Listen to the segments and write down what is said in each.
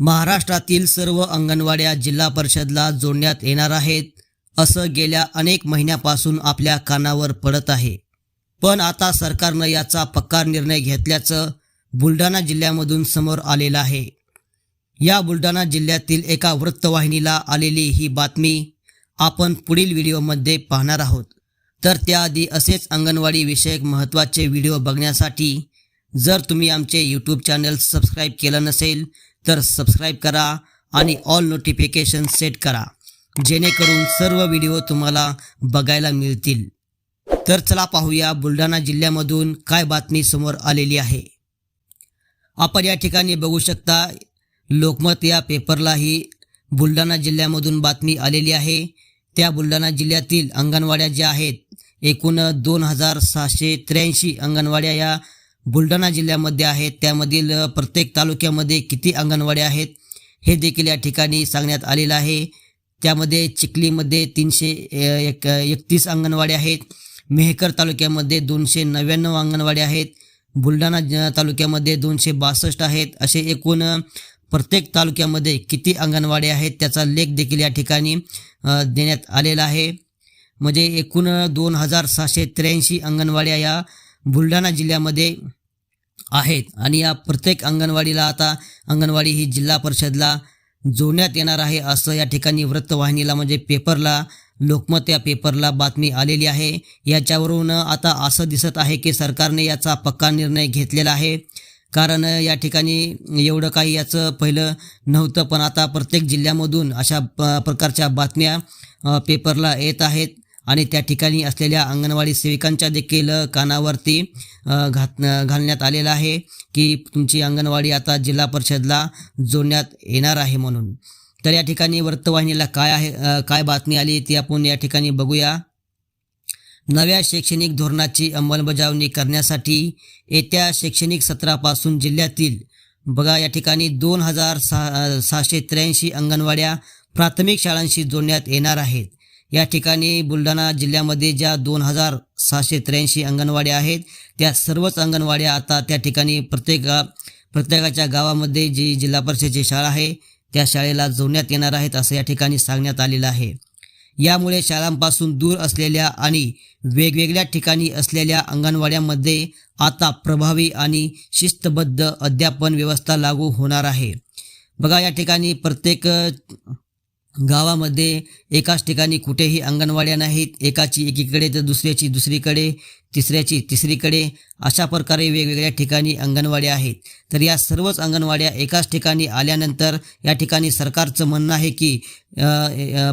महाराष्ट्रातील सर्व अंगणवाड्या जिल्हा परिषदला जोडण्यात येणार आहेत असं गेल्या अनेक महिन्यापासून आपल्या कानावर पडत आहे. पण आता सरकारनं याचा पक्का निर्णय घेतल्याचं बुलढाणा जिल्ह्यामधून समोर आलेलं आहे. या बुलढाणा जिल्ह्यातील एका वृत्तवाहिनीला आलेली ही बातमी आपण पुढील व्हिडिओमध्ये पाहणार आहोत. तर त्याआधी असेच अंगणवाडी विषयक महत्त्वाचे व्हिडिओ बघण्यासाठी जर तुम्ही आमचे यूट्यूब चॅनल सबस्क्राईब केलं नसेल तर सबस्क्राईब करा आणि ऑल नोटिफिकेशन सेट करा. जेणेकरून सर्व व्हिडिओ तुम्हाला बघायला मिळतील. तर चला पाहूया बुलढाणा जिल्ह्यामधून काय बातमी समोर आलेली आहे. आपण या ठिकाणी बघू शकता लोकमत या पेपरलाही बुलढाणा जिल्ह्यामधून बातमी आलेली आहे. त्या बुलढाणा जिल्ह्यातील अंगणवाड्या ज्या आहेत एकूण दोन हजार सहाशे त्र्याऐंशी अंगणवाड्या या बुलढाणा जिल्ह्यामध्ये आहेत. त्यामधील प्रत्येक तालुक्यामध्ये किती अंगणवाडी आहेत हे देखील या ठिकाणी सांगण्यात आलेलं आहे. त्यामध्ये चिखलीमध्ये तीनशे एक एकतीस अंगणवाडी आहेत. मेहकर तालुक्यामध्ये दोनशे नव्याण्णव अंगणवाडी आहेत. बुलढाणा तालुक्यामध्ये दोनशे बासष्ट आहेत. असे एकूण प्रत्येक तालुक्यामध्ये किती अंगणवाडी आहेत त्याचा लेख देखील या ठिकाणी देण्यात आलेला आहे. म्हणजे एकूण दोन हजार सहाशे त्र्याऐंशी अंगणवाड्या या बुलढाणा जिल्ह्यामध्ये आहेत. आणि या प्रत्येक अंगणवाडीला आता अंगणवाडी ही जिल्हा परिषदला जोडण्यात येणार आहे असं या ठिकाणी वृत्तवाहिनीला म्हणजे पेपरला लोकमत या पेपरला बातमी आलेली आहे. याच्यावरून आता असं दिसत आहे की सरकारने याचा पक्का निर्णय घेतलेला आहे. कारण या ठिकाणी एवढं काही याचं पहिलं नव्हतं पण आता प्रत्येक जिल्ह्यामधून अशा प प्रकारच्या बातम्या पेपरला येत आहेत. आणि त्या ठिकाणी असलेल्या अंगणवाडी सेविकांच्या देखील कानावरती घात घालण्यात आलेलं आहे की तुमची अंगणवाडी आता जिल्हा परिषदला जोडण्यात येणार आहे म्हणून. तर या ठिकाणी वृत्तवाहिनीला काय आहे काय बातमी आली ती आपण या ठिकाणी बघूया. नव्या शैक्षणिक धोरणाची अंमलबजावणी करण्यासाठी येत्या शैक्षणिक सत्रापासून जिल्ह्यातील बघा या ठिकाणी दोन हजार सहा सहाशे त्र्याऐंशी अंगणवाड्या प्राथमिक शाळांशी जोडण्यात येणार आहेत. या ठिकाणी बुलढाणा जिल्ह्यामध्ये ज्या दोन हजार सहाशे त्र्याऐंशी अंगणवाड्या आहेत त्या सर्वच अंगणवाड्या आता त्या ठिकाणी प्रत्येक प्रत्येकाच्या गावामध्ये जी जिल्हा परिषदेची शाळा आहे त्या शाळेला जोडण्यात येणार आहेत असं या ठिकाणी सांगण्यात आलेलं आहे. यामुळे शाळांपासून दूर असलेल्या आणि वेगवेगळ्या ठिकाणी असलेल्या अंगणवाड्यांमध्ये आता प्रभावी आणि शिस्तबद्ध अध्यापन व्यवस्था लागू होणार आहे. बघा या ठिकाणी प्रत्येक गावामध्ये एकाच ठिकाणी कुठेही अंगणवाड्या नाहीत. एकाची एकीकडे तर दुसऱ्याची दुसरीकडे तिसऱ्याची तिसरीकडे. अशा प्रकारे वेगवेगळ्या ठिकाणी अंगणवाड्या आहेत. तर या सर्वच अंगणवाड्या एकाच ठिकाणी आल्यानंतर या ठिकाणी सरकारचं म्हणणं आहे की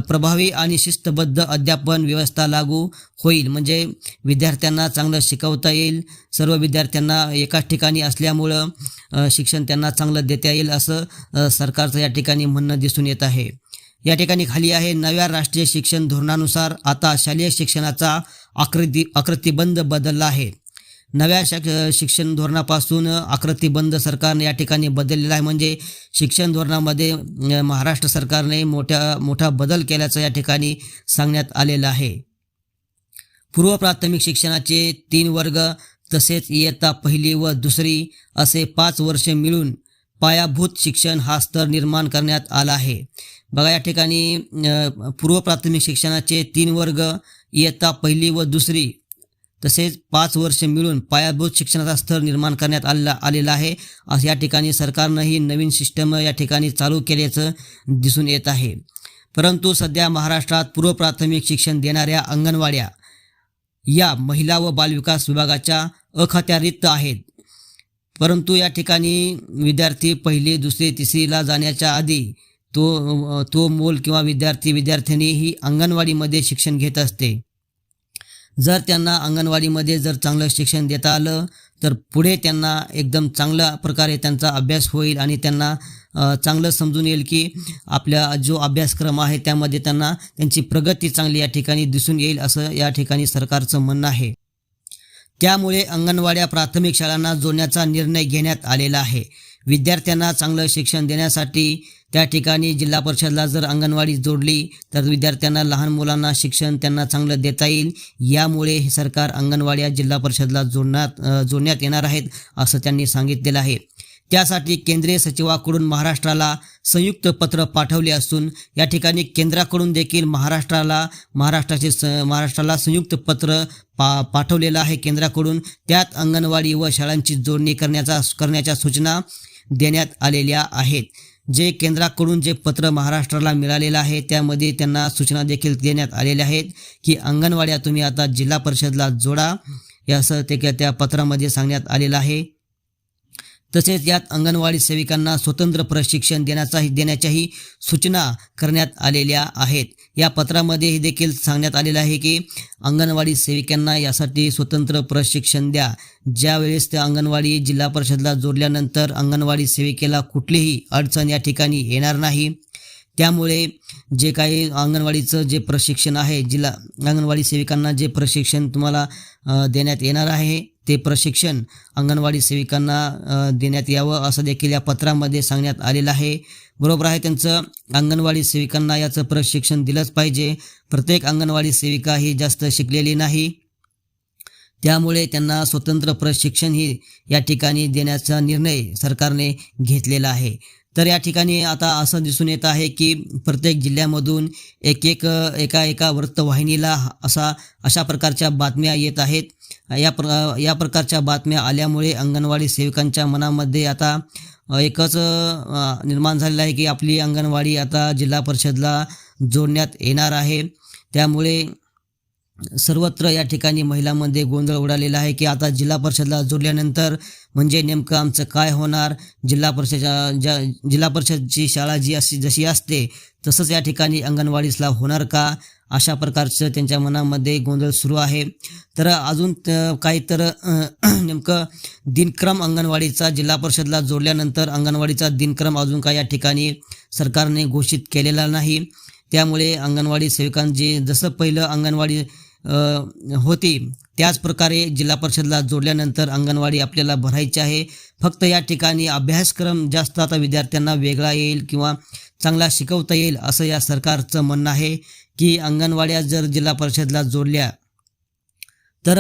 प्रभावी आणि शिस्तबद्ध अध्यापन व्यवस्था लागू होईल. म्हणजे विद्यार्थ्यांना चांगलं शिकवता येईल. सर्व विद्यार्थ्यांना एकाच ठिकाणी असल्यामुळं शिक्षण त्यांना चांगलं देता येईल असं सरकारचं या ठिकाणी म्हणणं दिसून येत आहे. या ठिकाणी खाली आहे. नव्या राष्ट्रीय शिक्षण धोरणानुसार आता शालेय शिक्षणाचा आकृती आकृतीबंध बदलला आहे. नव्या शक शिक्षण धोरणापासून आकृतीबंध सरकारने या ठिकाणी बदललेला आहे. म्हणजे शिक्षण धोरणामध्ये महाराष्ट्र सरकारने मोठ्या मोठा बदल केल्याचं या ठिकाणी सांगण्यात आलेलं आहे. पूर्व प्राथमिक शिक्षणाचे तीन वर्ग तसेच इयत्ता पहिली व दुसरी असे पाच वर्षे मिळून पायाभूत शिक्षण हा स्तर निर्माण करण्यात आला आहे. बघा या ठिकाणी पूर्व प्राथमिक शिक्षणाचे तीन वर्ग इयत्ता पहिली व दुसरी तसेच पाच वर्ष मिळून पायाभूत शिक्षणाचा स्तर निर्माण करण्यात आलेला आलेला आहे. असं या ठिकाणी सरकारनं ही नवीन सिस्टम या ठिकाणी चालू केल्याचं दिसून येत आहे. परंतु सध्या महाराष्ट्रात पूर्व प्राथमिक शिक्षण देणाऱ्या अंगणवाड्या या महिला व बालविकास विभागाच्या अखत्यारीत आहेत. परंतु या ठिकाणी विद्यार्थी पहिली दुसरी तिसरीला जाण्याच्या आधी तो तो मूल किंवा विद्यार्थी विद्यार्थ्यांनीही ही अंगणवाडीमध्ये शिक्षण घेत असते. जर त्यांना अंगणवाडीमध्ये जर चांगलं शिक्षण देता आलं तर पुढे त्यांना एकदम चांगल्या प्रकारे त्यांचा अभ्यास होईल आणि त्यांना चांगलं समजून येईल की आपल्या जो अभ्यासक्रम आहे त्यामध्ये त्यांना त्यांची प्रगती चांगली या ठिकाणी दिसून येईल असं या ठिकाणी सरकारचं म्हणणं आहे. त्यामुळे अंगणवाड्या प्राथमिक शाळांना जोडण्याचा निर्णय घेण्यात आलेला आहे. विद्यार्थ्यांना चांगलं शिक्षण देण्यासाठी त्या ठिकाणी जिल्हा परिषदला जर अंगणवाडी जोडली तर विद्यार्थ्यांना लहान मुलांना शिक्षण त्यांना चांगलं देता येईल. यामुळे हे सरकार अंगणवाड्या जिल्हा परिषदला जोडण्यात जोडण्यात येणार आहेत असं त्यांनी सांगितलेलं आहे. त्यासाठी केंद्रीय सचिवाकडून महाराष्ट्राला संयुक्त पत्र पाठवले असून या ठिकाणी केंद्राकडून देखील महाराष्ट्राला महाराष्ट्राचे स महाराष्ट्राला संयुक्त पत्र पा पाठवलेलं आहे केंद्राकडून. त्यात अंगणवाडी व शाळांची जोडणी करण्याचा करण्याच्या सूचना देण्यात आलेल्या आहेत. जे केंद्राकडून जे पत्र महाराष्ट्राला मिळालेलं आहे त्यामध्ये त्यांना सूचना देखील देण्यात आलेल्या आहेत की अंगणवाड्या तुम्ही आता जिल्हा परिषदला जोडा. या असं ते त्या पत्रामध्ये सांगण्यात आलेलं आहे. तसेच यात अंगणवाडी सेविकांना स्वतंत्र प्रशिक्षण देण्याचाही देण्याच्याही सूचना करण्यात आलेल्या आहेत. या पत्रामध्ये देखील सांगण्यात आलेलं आहे की अंगणवाडी सेविकांना यासाठी स्वतंत्र प्रशिक्षण द्या. ज्यावेळेस त्या अंगणवाडी जिल्हा परिषदला जोडल्यानंतर अंगणवाडी सेविकेला कुठलीही अडचण या ठिकाणी येणार नाही. त्यामुळे जे काही अंगणवाडीचं जे प्रशिक्षण आहे जिल्हा अंगणवाडी सेविकांना जे प्रशिक्षण तुम्हाला देण्यात येणार आहे ते प्रशिक्षण अंगणवाडी सेविकांना देण्यात यावं असं देखील या पत्रामध्ये सांगण्यात आलेलं आहे. बरोबर आहे त्यांचं अंगणवाडी सेविकांना याचं प्रशिक्षण दिलंच पाहिजे. प्रत्येक अंगणवाडी सेविका ही जास्त शिकलेली नाही. त्यामुळे त्यांना स्वतंत्र प्रशिक्षणही या ठिकाणी देण्याचा निर्णय सरकारने घेतलेला आहे. तर या ठिकाणी आता असं दिसून येत आहे की प्रत्येक जिल्ह्यामधून एक एक एका एका वृत्तवाहिनीला असा अशा प्रकारच्या बातम्या येत आहेत. या प्र या प्रकारच्या बातम्या आल्यामुळे अंगणवाडी सेविकांच्या मनामध्ये आता एकच निर्माण झालेलं आहे की आपली अंगणवाडी आता जिल्हा परिषदला जोडण्यात येणार आहे. त्यामुळे सर्वत्र या ठिकाणी महिलांमध्ये गोंधळ उडालेला आहे की आता जिल्हा परिषदला जोडल्यानंतर म्हणजे नेमकं आमचं काय होणार? जिल्हा परिषदच्या ज्या जिल्हा परिषदची शाळा जी अशी जशी असते तसंच या ठिकाणी अंगणवाडीसला होणार का? अशा प्रकारचं त्यांच्या मनामध्ये गोंधळ सुरू आहे. तर अजून काही तर नेमकं दिनक्रम अंगणवाडीचा जिल्हा परिषदला जोडल्यानंतर अंगणवाडीचा दिनक्रम अजून काय या ठिकाणी सरकारने घोषित केलेला नाही. त्यामुळे अंगणवाडी सेविकांची जसं पहिलं अंगणवाडी होती. त्याचप्रकारे जिल्हा परिषदला जोडल्यानंतर अंगणवाडी आपल्याला भरायची आहे. फक्त या ठिकाणी अभ्यासक्रम जास्त आता विद्यार्थ्यांना वेगळा येईल किंवा चांगला शिकवता येईल असं या सरकारचं म्हणणं आहे की अंगणवाड्या जर जिल्हा परिषदला जोडल्या तर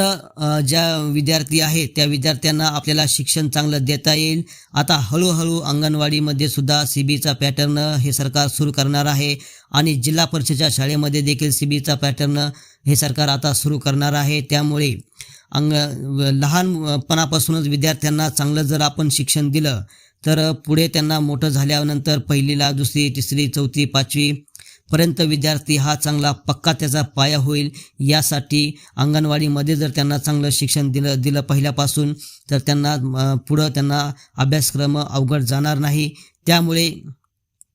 ज्या विद्यार्थी आहेत त्या विद्यार्थ्यांना आपल्याला शिक्षण चांगलं देता येईल. आता हळूहळू अंगणवाडीमध्ये सुद्धा सी बीचा पॅटर्न हे सरकार सुरू करणार आहे आणि जिल्हा परिषदेच्या शाळेमध्ये देखील सी बीचा पॅटर्न हे सरकार आता सुरू करणार आहे. त्यामुळे अंग लहानपणापासूनच विद्यार्थ्यांना चांगलं जर आपण शिक्षण दिलं तर पुढे त्यांना मोठं झाल्यानंतर पहिलीला दुसरी तिसरी चौथी पाचवी पर्यंत विद्यार्थी हा चांगला पक्का त्याचा पाया होईल. यासाठी अंगणवाडीमध्ये जर त्यांना चांगलं शिक्षण दिलं दिलं पहिल्यापासून तर त्यांना पुढं त्यांना अभ्यासक्रम अवघड जाणार नाही. त्यामुळे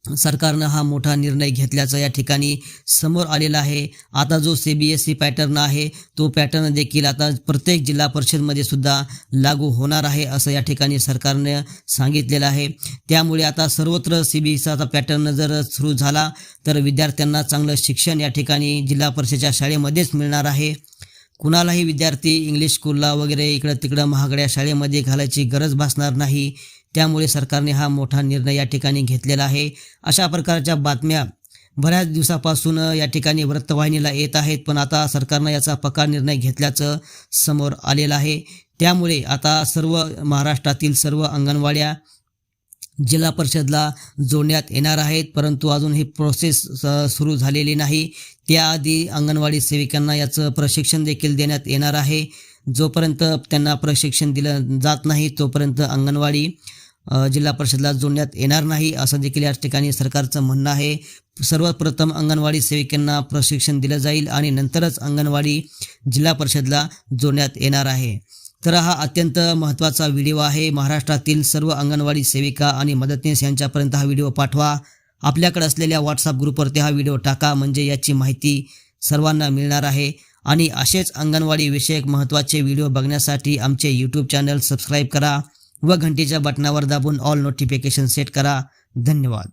सरकारनं हा मोठा निर्णय घेतल्याचं या ठिकाणी समोर आलेला आहे. आता जो C B S C pattern आहे तो पॅटर्न देखील आता प्रत्येक जिल्हा परिषदमध्ये सुद्धा लागू होणार आहे असं या ठिकाणी सरकारनं सांगितलेलं आहे. त्यामुळे आता सर्वत्र सी बी एसचा पॅटर्न जर सुरू झाला तर विद्यार्थ्यांना चांगलं शिक्षण या ठिकाणी जिल्हा परिषदेच्या शाळेमध्येच मिळणार आहे. कुणालाही विद्यार्थी इंग्लिश स्कूलला वगैरे इकडं तिकडं महागड्या शाळेमध्ये घालायची गरज भासणार नाही. त्यामुळे सरकारने हा मोठा निर्णय या ठिकाणी घेतलेला आहे. अशा प्रकारच्या बातम्या बऱ्याच दिवसापासून या ठिकाणी वृत्तवाहिनीला येत आहेत पण आता सरकारनं याचा पक्का निर्णय घेतल्याचं समोर आलेलं आहे. त्यामुळे आता सर्व महाराष्ट्रातील सर्व अंगणवाड्या जिल्हा परिषदला जोडण्यात येणार आहेत परंतु अजून ही प्रोसेस सुरू झालेली नाही. त्याआधी अंगणवाडी सेविकांना याचं प्रशिक्षण देखील देण्यात येणार आहे. जोपर्यंत त्यांना प्रशिक्षण दिलं जात नाही तोपर्यंत अंगणवाडी जिल्हा परिषदला जोडण्यात येणार नाही असं देखील या ठिकाणी सरकारचं म्हणणं आहे. सर्वप्रथम अंगणवाडी सेविकांना प्रशिक्षण दिलं जाईल आणि नंतरच अंगणवाडी जिल्हा परिषदला जोडण्यात येणार आहे. तर हा अत्यंत महत्त्वाचा व्हिडिओ आहे. महाराष्ट्रातील सर्व अंगणवाडी सेविका आणि मदतनीस यांच्यापर्यंत हा व्हिडिओ पाठवा. आपल्याकडे असलेल्या व्हॉट्सअप ग्रुपवरती हा व्हिडिओ टाका म्हणजे याची माहिती सर्वांना मिळणार आहे. आणि असेच अंगणवाडी विषयक महत्त्वाचे व्हिडिओ बघण्यासाठी आमचे यूट्यूब चॅनल सबस्क्राईब करा. व घंटीच्या बटनावर दाबून ऑल नोटिफिकेशन सेट करा. धन्यवाद.